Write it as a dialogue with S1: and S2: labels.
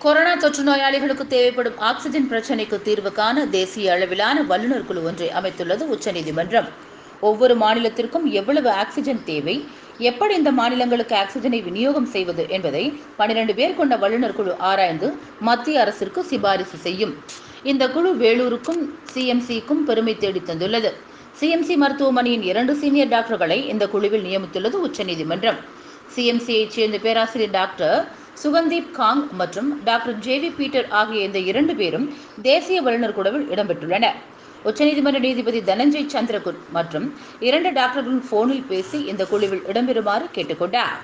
S1: Corona தொற்று நோயாளிகளுக்கு தேவைப்படும் ஆக்சிஜன் பிரச்சினைக்கு தீர்வு காண தேசிய அளவிலான வல்லுநர் குழு ஒன்றை அமைத்துள்ளது உச்சநீதிமன்றம். ஒவ்வொரு மாநிலத்திற்கும் எவ்வளவு ஆக்சிஜன் தேவை எப்படி இந்த மாநிலங்களுக்கு ஆக்சிஜனை விநியோகம் செய்வது என்பதை பனிரெண்டு பேர் கொண்ட வல்லுநர் குழு ஆராய்ந்து மத்திய அரசிற்கு சிபாரிசு செய்யும். இந்த குழு வேலூருக்கும் சிஎம்சிக்கும் பெருமை தேடி தந்துள்ளது. சிஎம்சி மருத்துவமனையின் இரண்டு சீனியர் டாக்டர்களை இந்த குழுவில் நியமித்துள்ளது உச்சநீதிமன்றம். சிஎம்சியைச் சேர்ந்த பேராசிரியர் டாக்டர் சுகந்தீப் காங் மற்றும் டாக்டர் ஜேவி பீட்டர் ஆகிய இந்த இரண்டு பேரும் தேசிய வல்லுநர் குழுவில் இடம்பெற்றுள்ளனர். உச்சநீதிமன்ற நீதிபதி தனஞ்சய் சந்திரகுட் மற்றும் இரண்டு டாக்டர்களும் போனில் பேசி இந்த குழுவில் இடம்பெறுமாறு கேட்டுக்கொண்டார்.